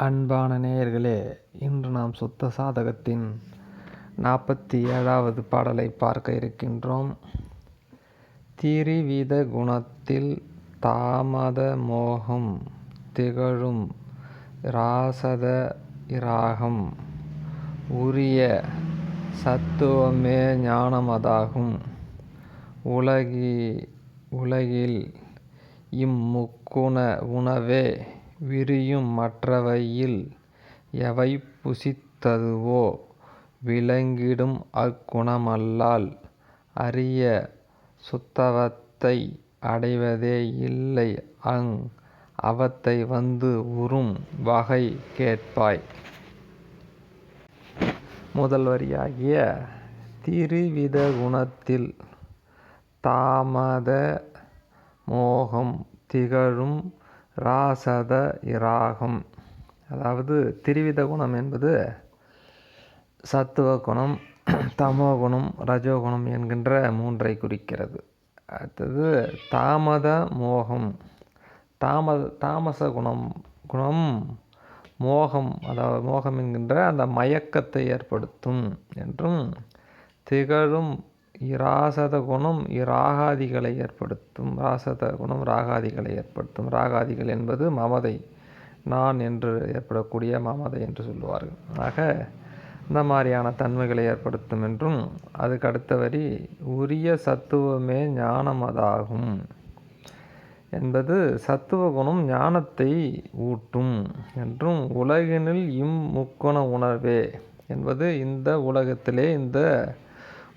அன்பான நேயர்களே இன்று நாம் சுத்த சாதகத்தின் நாற்பத்தி ஏழாவது பாடலை பார்க்க இருக்கின்றோம். திரிவித குணத்தில் தாமத மோகம் திகழும் ராசத இராகம். உரிய சத்துவமே ஞானமதாகும் உலகி உலகில் இம்முக்குண உணவே விரியும் மற்றவையில் எவை புசித்ததுவோ விளங்கிடும் அக்குணமல்லால் அரிய சுத்தவத்தை அடைவதே இல்லை அங் அவத்தை வந்து உறும் வகை கேட்பாய். முதல் வரியாகிய திரிவித குணத்தில் தாமத மோகம் திகழும் ராசத இராகம். அதாவது திரிவித குணம் என்பது சத்துவ குணம் தமோ குணம் ரஜோகுணம் என்கின்ற மூன்றை குறிக்கிறது. அடுத்தது தாமத மோகம். தாமத தாமச குணம் குணம் மோகம் அதாவது மோகம் என்கின்ற அந்த மயக்கத்தை ஏற்படுத்தும் என்றும் திகழும் இராசத குணம் இராகாதிகளை ஏற்படுத்தும். ராசத குணம் ராகாதிகளை ஏற்படுத்தும். ராகாதிகள் என்பது மமதை. நான் என்று ஏற்படக்கூடிய மமதை என்று சொல்லுவார்கள். ஆக இந்த மாதிரியான தன்மைகளை ஏற்படுத்தும் என்றும் அதுக்கு அடுத்த வரி உரிய சத்துவமே ஞானம் அதாகும் என்பது சத்துவ குணம் ஞானத்தை ஊட்டும் என்றும் உலகினில் இம்முக்கோண உணர்வே என்பது இந்த உலகத்திலே இந்த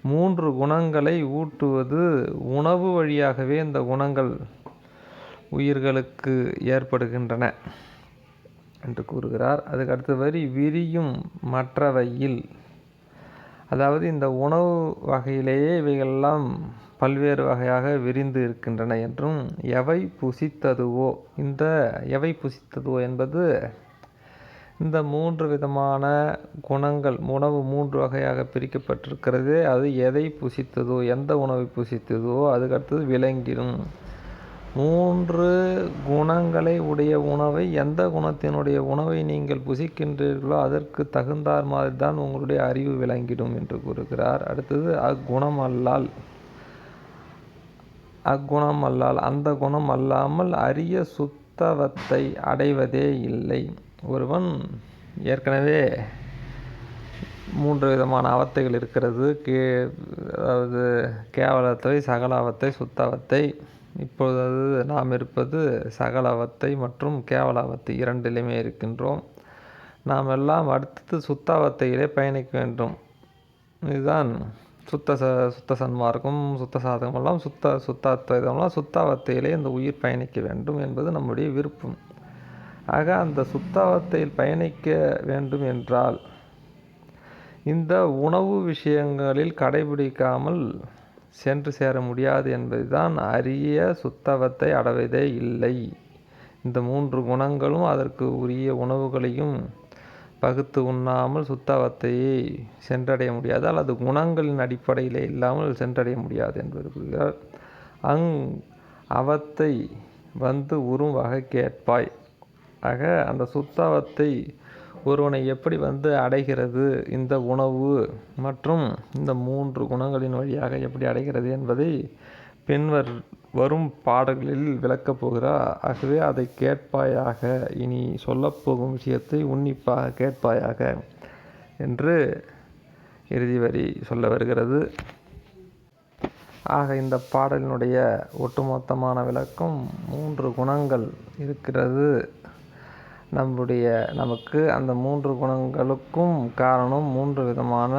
மூன்று குணங்களை ஊட்டுவது உணவு வழியாகவே இந்த குணங்கள் உயிர்களுக்கு ஏற்படுகின்றன என்று கூறுகிறார். அதுக்கு அடுத்த வரி விரியும் மற்றவையில். அதாவது இந்த உணவு வகையிலேயே இவைகளெல்லாம் பல்வேறு வகையாக விரிந்து இருக்கின்றன என்றும் எவை புசித்ததுவோ இந்த எவை புசித்ததுவோ என்பது இந்த மூன்று விதமான குணங்கள் உணவு மூன்று வகையாக பிரிக்கப்பட்டிருக்கிறது. அது எதை புசித்ததோ எந்த உணவை புசித்ததோ அதுக்கடுத்தது விளங்கிடும் மூன்று குணங்களை உடைய உணவை எந்த குணத்தினுடைய உணவை நீங்கள் புசிக்கின்றீர்களோ அதற்கு தகுந்தார் மாதிரி தான் உங்களுடைய அறிவு விளங்கிடும் என்று கூறுகிறார். அடுத்தது அக்குணம் அல்லால் அக்குணம் அல்லால் அந்த குணம் அல்லாமல் அரிய சுத்தவத்தை அடைவதே இல்லை. ஒருவன் ஏற்கனவே மூன்று விதமான அவத்தைகள் இருக்கிறது. கே அதாவது கேவலத்தை சகலாவத்தை சுத்தாவத்தை. இப்பொழுது நாம் இருப்பது சகலாவத்தை மற்றும் கேவலாவத்தை இரண்டிலுமே இருக்கின்றோம். நாம் எல்லாம் அடுத்தது சுத்தாவத்தையிலே பயணிக்க வேண்டும். இதுதான் சுத்த ச சுத்த சன்மார்க்கம் சுத்த சாதகமெல்லாம் சுத்த சுத்த சுத்தாத்வைதம்லாம் சுத்தாவத்தையிலே இந்த உயிர் பயணிக்க வேண்டும் என்பது நம்முடைய விருப்பம். ஆக அந்த சுத்தாவத்தில் பயணிக்க வேண்டும் என்றால் இந்த உணவு விஷயங்களில் கடைபிடிக்காமல் சென்று சேர முடியாது என்பதுதான் அரிய சுத்தவத்தை அடைவதே இல்லை. இந்த மூன்று குணங்களும் அதற்கு உரிய உணவுகளையும் பகுத்து உண்ணாமல் சுத்தவத்தையை சென்றடைய முடியாது. அல்லது குணங்களின் அடிப்படையில் இல்லாமல் சென்றடைய முடியாது என்பது புரிகிறார். அங் அவத்தை வந்து உறும் வகை கேட்பாய் ஆக அந்த சுத்தாவத்தை ஒருவனை எப்படி வந்து அடைகிறது இந்த உணவு மற்றும் இந்த மூன்று குணங்களின் வழியாக எப்படி அடைகிறது என்பதை பின்வர் வரும் பாடல்களில் விளக்கப் போகிறார். ஆகவே அதை கேட்பாயாக இனி சொல்லப்போகும் விஷயத்தை உன்னிப்பாக கேட்பாயாக என்று இறுதி வரி சொல்ல வருகிறது. ஆக இந்த பாடலினுடைய ஒட்டுமொத்தமான விளக்கம் மூன்று குணங்கள் இருக்கிறது. நம்முடைய நமக்கு அந்த மூன்று குணங்களுக்கும் காரணம் மூன்று விதமான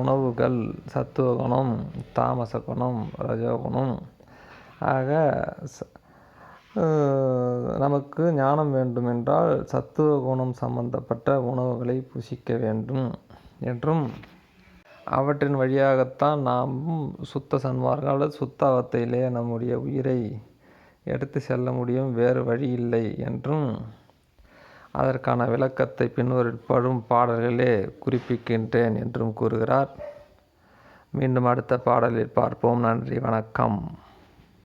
உணவுகள். சத்துவ குணம் தாமச குணம் ரஜோகுணம் ஆக நமக்கு ஞானம் வேண்டுமென்றால் சத்துவ குணம் சம்பந்தப்பட்ட உணவுகளை புசிக்க வேண்டும் என்றும் அவற்றின் வழியாகத்தான் நாம் சுத்த சன்மார்க்கம் அல்லது சுத்தாவத்தையிலே நம்முடைய உயிரை எடுத்து செல்ல முடியும். வேறு வழி இல்லை என்றும் அதற்கான விளக்கத்தை பின்வரும் பாடல்களே குறிப்பிக்கின்றேன் என்றும் கூறுகிறார். மீண்டும் அடுத்த பாடலில் பார்ப்போம். நன்றி வணக்கம்.